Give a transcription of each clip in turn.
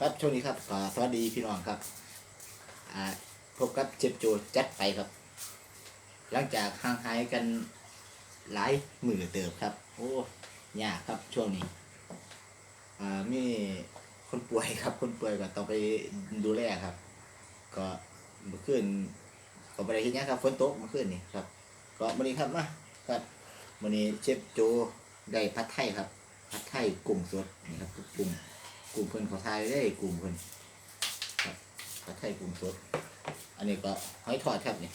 ครับช่วงนี้ครับก็สวัสดีพี่น้องครับอ่าพบกับเจ็บโจจัดไปครับ หลังจากห่างหายกันหลายหมือเติบครับ โอ้ยากครับช่วงนี้อ่ามีคนป่วยครับ คนป่วยก็ต้องไปดูแลครับ ก็เมื่อคืนก็ไปได้ที่นี้ครับฝนตกเมื่อคืนนี่ครับ ก็วันนี้ครับมาครับวันนี้เชฟโจได้พัดไทยครับ พัดไทยกุ้งสดนี่ครับกุ้ง กลุ่มเพิ่นเขาทายได้กลุ่มเพิ่นครับผัดไทยกลุ่มสดอันนี้ก็หอยทอดครับนี่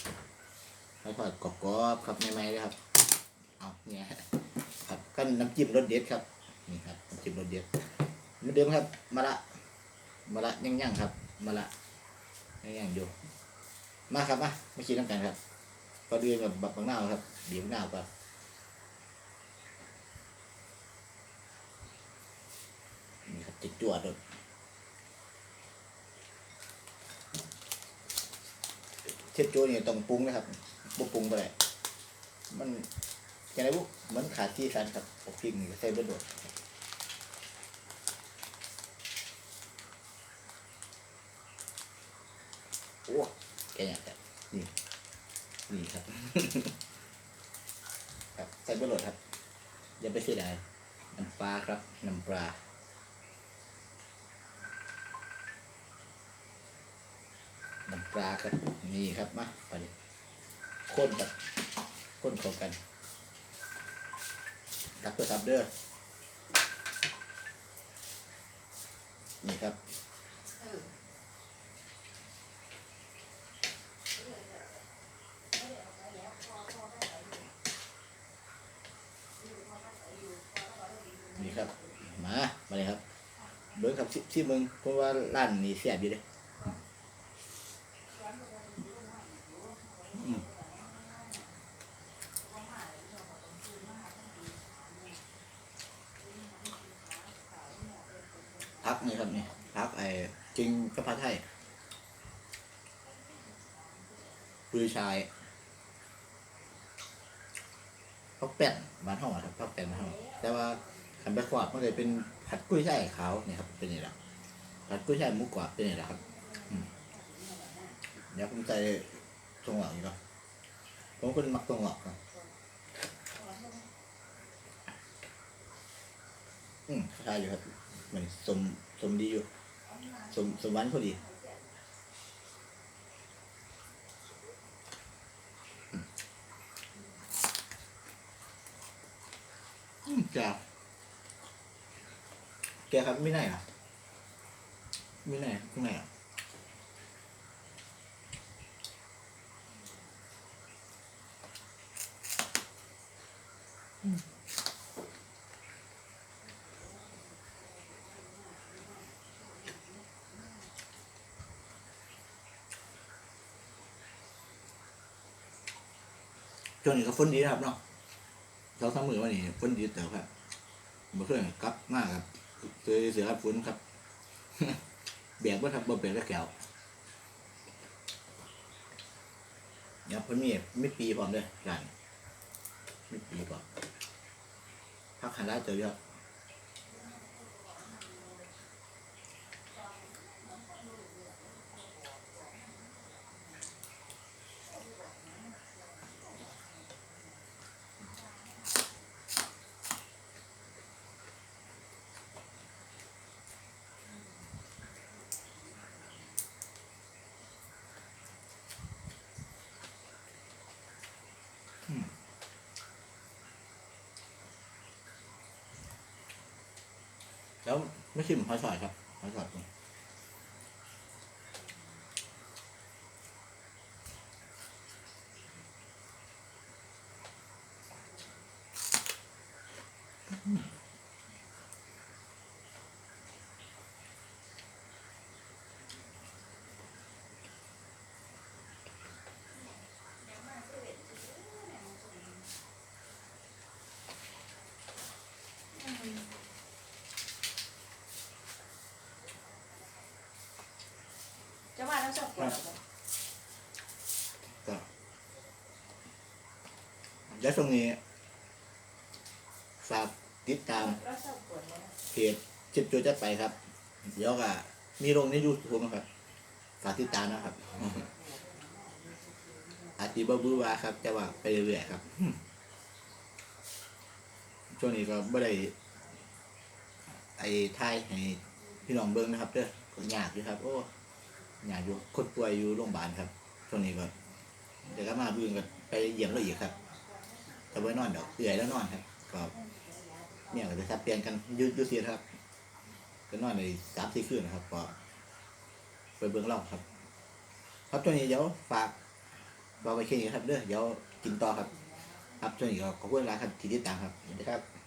หอยทอดกรอบๆครับใหม่ๆเลยครับเอาเนี่ยครับก็น้ำจิ้มรสเด็ดครับนี่ครับน้ำจิ้มรสเด็ดเหมือนเดิมครับมะละมะละย่างๆครับมะละย่างๆอยู่มาครับมามาชิมน้ำกันครับก็ดื่มแบบบักบางนาครับบีบมะนาก่อนนี่ครับ จิตจวดเลยเชฟโจนี่ต้องปรุงนะครับบ่ปรุงไปเลยมันยังไงบุเหมือนขาดที่สันครับพวกพริกนี่ก็ใส่เบิดโดดโอ้แกเนี่ยครับนี่นี่ครับ ครับใส่เบิดโดดครับ อย่าไปเสียดายน้ำปลาครับน้ำปลา น้ำปลาครับนี่ครับมาไปเลยข้นครับข้นเข้ากันตักตัวทับเด้อนี่ครับนี่ครับ มา มาเลยครับเบิ้งครับที่ที่มึงเพราะว่าร้านนี้เสียบอยู่เลย พักนี่ครับนี่พักไอ้จริงกระพาไทยปุยชายพักแป้นบ้านห้องอะครับพักแป้นบ้านห้องแต่ว่าขันไปขวาดมันเลยเป็นผัดกุ้ยช่ายขาวนี่ครับเป็นนี่แหละผัดกุ้ยช่ายมุกกวาดเป็นนี่แหละครับเดี๋ยวผมใส่ตรงหลังอีกเนาะผมคนมักตรงหลังนะอืมใช่อยู่ครับ เหมือนสมสมดีอยู่ สมสมหวันพอดีอืมอืมจ้าแกครับไม่ไหนอะไม่ไหนข้างไหนอะ ช่วงนี้ก็ฝนดีนะครับเนาะเช้าสามมือวันนี้ฝนดีแต่ครับเครื่องกลับมากครับเจอเสือฝนครับแบกว่าครับบ่แบกแล้วแก้วเนี่ยเพิ่นมีไม่ปีพร้อมเลยร้านไม่ปีพร้อมพักขันได้เจอเยอะ แล้วไม่ชิมหอยสอยครับหอยสอยนี่ ชอบกดเหรอก็และตรงนี้ฝากติดตามแล้วชอบกดไหมเพจชิปจูจัดไปครับ เดี๋ยวก็มีลงในยูทูบนะครับฝากติดตามนะครับ อาทิบบูวาครับแต่ว่าไปเรื่อยๆครับ ช่วงนี้ก็ไม่ได้ไอ้ไทยให้พี่น้องเบิ้งนะครับเด้อก็ยากอยู่ครับ โอ้ ยาอยู่คนป่วยอยู่โรงพยาบาลครับช่วงนี้ก็เดี๋ยวก็มาเบื้องก็ไปเยี่ยมเราอีกครับแต่ว่นอนเดี๋ยวเอื่อยแล้วนอนครับก็เนี่ยก็จะทับเปลี่ยนกันยืดยืดเสียครับ ก็นอนในสามสี่คืนนะครับ ก็ไปเบื้องล่าครับ ครับช่วงนี้เดี๋ยวฝากบอกไปแค่นี้ครับเด้อเดี๋ยวกินต่อครับ ครับช่วงนี้ก็ขอบคุณหลายครับที่ติดตามครับสวัสดีครับ